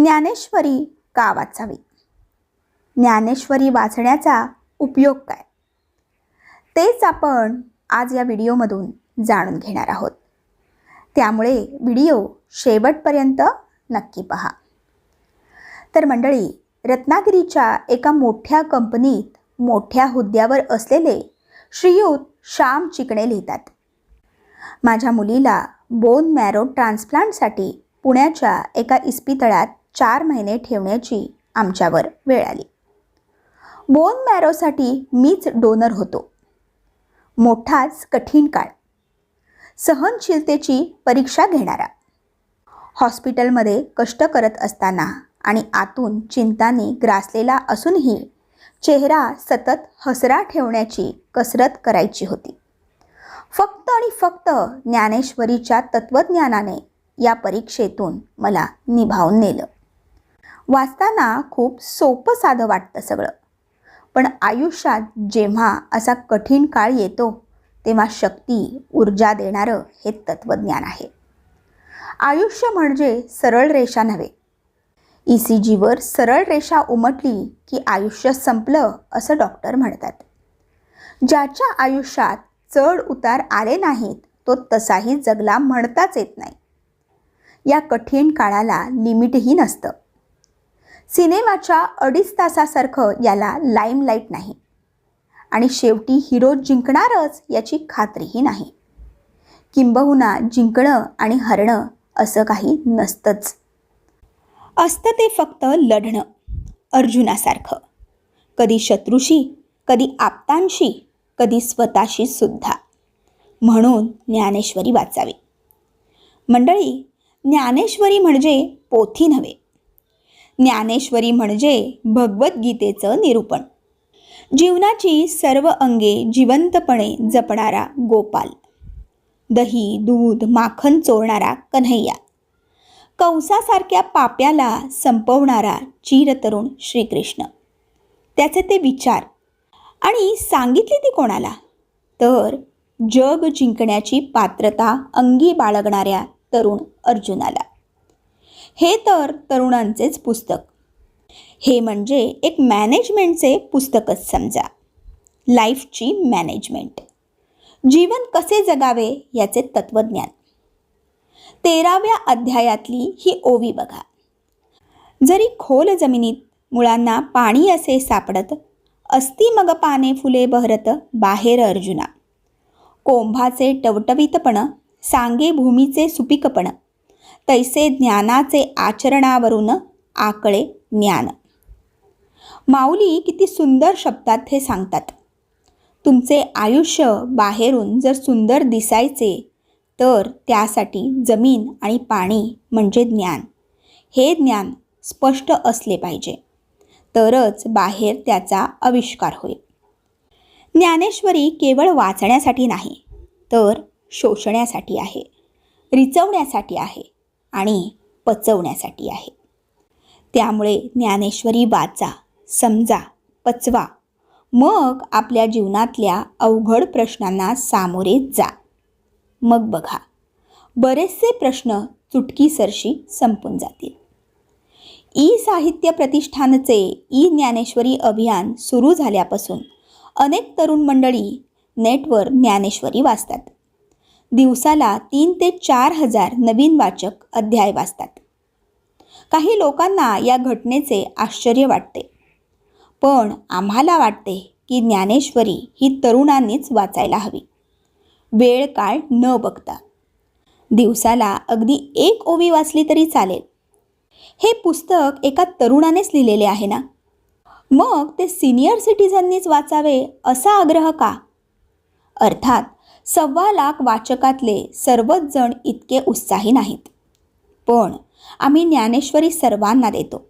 ज्ञानेश्वरी का वाचावी? ज्ञानेश्वरी वाचण्याचा उपयोग काय? तेच आपण आज या व्हिडिओमधून जाणून घेणार आहोत. त्यामुळे व्हिडिओ शेवटपर्यंत नक्की पहा. तर मंडळी रत्नागिरीच्या एका मोठ्या कंपनीत मोठ्या हुद्द्यावर असलेले श्रीयुत श्याम चिकणे लिहितात. माझ्या मुलीला बोन मॅरो ट्रान्सप्लांटसाठी पुण्याच्या एका इस्पितळात चार महिने ठेवण्याची आमच्यावर वेळ आली. बोन मॅरोसाठी मीच डोनर होतो. मोठाच कठीण काळ. सहनशीलतेची परीक्षा घेणारा. हॉस्पिटलमध्ये कष्ट करत असताना आणि आतून चिंताने ग्रासलेला असूनही चेहरा सतत हसरा ठेवण्याची कसरत करायची होती. फक्त आणि फक्त ज्ञानेश्वरीच्या तत्त्वज्ञानाने या परीक्षेतून मला निभावून नेलं. वाचताना खूप सोपं साधं वाटतं सगळं. पण आयुष्यात जेव्हा असा कठीण काळ येतो तेव्हा शक्ती ऊर्जा देणारं हे तत्त्वज्ञान आहे. आयुष्य म्हणजे सरळ रेषा नव्हे. ई सी जीवर सरळ रेषा उमटली की आयुष्य संपलं असं डॉक्टर म्हणतात. ज्याच्या आयुष्यात चढ उतार आले नाहीत तो तसाही जगला म्हणताच येत नाही. या कठीण काळाला लिमिटही नसतं. सिनेमाच्या अडीच तासासारखं याला लाईमलाईट नाही. आणि शेवटी हिरो जिंकणारच याची खात्रीही नाही. किंबहुना जिंकणं आणि हरणं असं काही नसतंच. असतं ते फक्त लढणं अर्जुनासारखं. कधी शत्रूशी कधी आप्तांशी कधी स्वतःशी सुद्धा. म्हणून ज्ञानेश्वरी वाचावी. मंडळी ज्ञानेश्वरी म्हणजे पोथी नव्हे. ज्ञानेश्वरी म्हणजे भगवद्गीतेचं निरूपण. जीवनाची सर्व अंगे जिवंतपणे जपणारा गोपाल. दही दूध माखन चोरणारा कन्हैया. कंसासारख्या पाप्याला संपवणारा चिरतरुण श्रीकृष्ण. त्याचे ते विचार. आणि सांगितले ती कोणाला? तर जग जिंकण्याची पात्रता अंगी बाळगणाऱ्या तरुण अर्जुनाला. हे तर तरुणांचेच पुस्तक. हे म्हणजे एक मॅनेजमेंटचे पुस्तकच समजा. लाईफची मॅनेजमेंट. जीवन कसे जगावे याचे तत्त्वज्ञान. तेराव्या अध्यायातली ही ओवी बघा. जरी खोल जमिनीत मुळांना पाणी असे सापडत असती मग पाने फुले बहरत बाहेर अर्जुना. कोंभाचे टवटवीतपण सांगे भूमीचे सुपीकपण. तैसे ज्ञानाचे आचरणावरून आकळे ज्ञान. माऊली किती सुंदर शब्दात हे सांगतात. तुमचे आयुष्य बाहेरून जर सुंदर दिसायचे तर त्यासाठी जमीन आणि पाणी म्हणजे ज्ञान. हे ज्ञान स्पष्ट असले पाहिजे. तरच बाहेर त्याचा आविष्कार होईल. ज्ञानेश्वरी केवळ वाचण्यासाठी नाही तर शोषण्यासाठी आहे रिचवण्यासाठी आहे. आणि पचवण्यासाठी आहे. त्यामुळे ज्ञानेश्वरी वाचा समजा पचवा. मग आपल्या जीवनातल्या अवघड प्रश्नांना सामोरे जा. मग बघा बरेचसे प्रश्न चुटकीसरशी संपून जातील. ई साहित्य प्रतिष्ठानचे ई ज्ञानेश्वरी अभियान सुरू झाल्यापासून अनेक तरुण मंडळी नेटवर ज्ञानेश्वरी वाचतात. दिवसाला तीन ते चार हजार नवीन वाचक अध्याय वाचतात. काही लोकांना या घटनेचे आश्चर्य वाटते. पण आम्हाला वाटते की ज्ञानेश्वरी ही तरुणांनीच वाचायला हवी. वेळ काळ न बघता. दिवसाला अगदी एक ओवी वाचली तरी चालेल. हे पुस्तक एका तरुणानेच लिहिलेले आहे ना? मग ते सिनियर सिटीझननीच वाचावे असा आग्रह का? अर्थात सव्वा लाख वाचकातले सर्वच जण इतके उत्साही नाहीत. पण आम्ही ज्ञानेश्वरी सर्वांना देतो.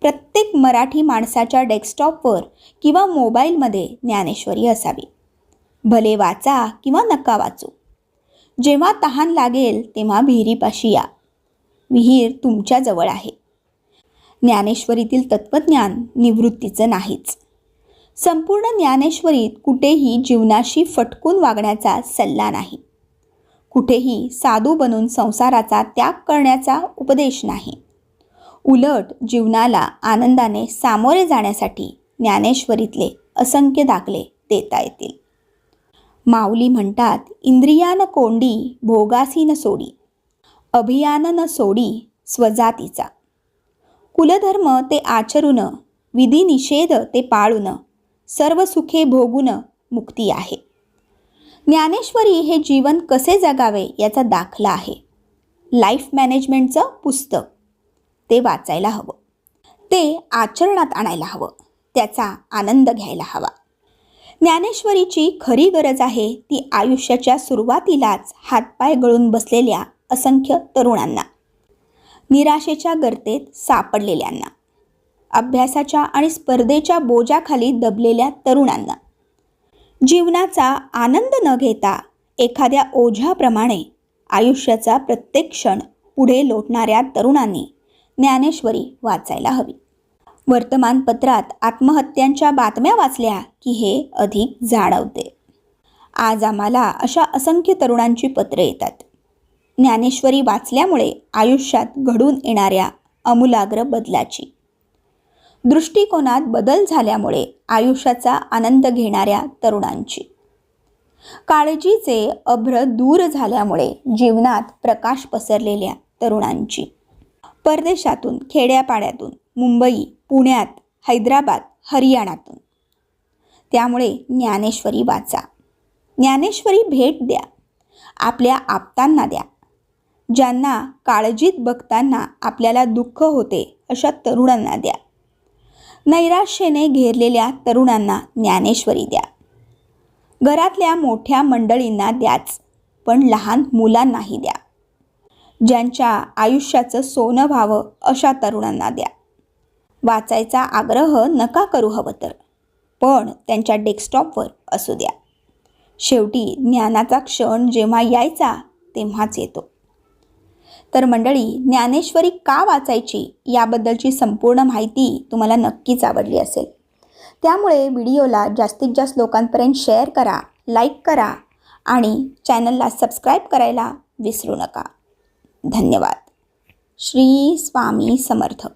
प्रत्येक मराठी माणसाच्या डेस्कटॉपवर किंवा मोबाईलमध्ये ज्ञानेश्वरी असावी. भले वाचा किंवा नका वाचू. जेव्हा तहान लागेल तेव्हा विहिरीपाशी या. विहीर तुमच्याजवळ आहे. ज्ञानेश्वरीतील तत्त्वज्ञान निवृत्तीचं नाहीच. संपूर्ण ज्ञानेश्वरीत कुठेही जीवनाशी फटकून वागण्याचा सल्ला नाही. कुठेही साधू बनून संसाराचा त्याग करण्याचा उपदेश नाही. उलट जीवनाला आनंदाने सामोरे जाण्यासाठी ज्ञानेश्वरीतले असंख्य दाखले देता येतील. माऊली म्हणतात इंद्रियान कोंडी भोगासी न सोडी. अभियान न सोडी स्वजातीचा. कुलधर्म ते आचरून विधी निषेध ते पाळून. सर्व सुखे भोगून मुक्ती आहे. ज्ञानेश्वरी हे जीवन कसे जगावे याचा दाखला आहे. लाईफ मॅनेजमेंटचं पुस्तक. ते वाचायला हवं. ते आचरणात आणायला हवं. त्याचा आनंद घ्यायला हवा. ज्ञानेश्वरीची खरी गरज आहे ती आयुष्याच्या सुरुवातीलाच हातपाय गळून बसलेल्या असंख्य तरुणांना निराशेच्या गर्तेत सापडलेल्यांना. अभ्यासाच्या आणि स्पर्धेच्या बोजाखाली दबलेल्या तरुणांना. जीवनाचा आनंद न घेता एखाद्या ओझ्याप्रमाणे आयुष्याचा प्रत्येक क्षण पुढे लोटणाऱ्या तरुणांनी ज्ञानेश्वरी वाचायला हवी. वर्तमानपत्रात आत्महत्यांच्या बातम्या वाचल्या की हे अधिक जाणवते. आज आम्हाला अशा असंख्य तरुणांची पत्रे येतात. ज्ञानेश्वरी वाचल्यामुळे आयुष्यात घडून येणाऱ्या अमूलाग्र बदलाची दृष्टिकोनात बदल झाल्यामुळे आयुष्याचा आनंद घेणाऱ्या तरुणांची. काळजीचे अभ्र दूर झाल्यामुळे जीवनात प्रकाश पसरलेल्या तरुणांची. परदेशातून खेड्यापाड्यातून मुंबई पुण्यात हैदराबाद हरियाणातून. त्यामुळे ज्ञानेश्वरी वाचा. ज्ञानेश्वरी भेट द्या. आपल्या आप्तांना द्या. ज्यांना काळजीत बघताना आपल्याला दुःख होते अशा तरुणांना द्या. नैराश्येने घेरलेल्या तरुणांना ज्ञानेश्वरी द्या. घरातल्या मोठ्या मंडळींना द्याच पण लहान मुलांनाही द्या. ज्यांच्या आयुष्याचं सोनं व्हावं अशा तरुणांना द्या. वाचायचा आग्रह नका करू हवं तर पण त्यांच्या डेस्कटॉपवर असू द्या. शेवटी ज्ञानाचा क्षण जेव्हा यायचा तेव्हाच येतो. तर मंडळी ज्ञानेश्वरी का वाचायची याबद्दलची संपूर्ण माहिती तुम्हाला नक्कीच आवडली असेल. त्यामुळे व्हिडिओला जास्तीत जास्त लोकांपर्यंत शेअर करा लाईक करा आणि चॅनलला सबस्क्राईब करायला विसरू नका. धन्यवाद. श्री स्वामी समर्थ.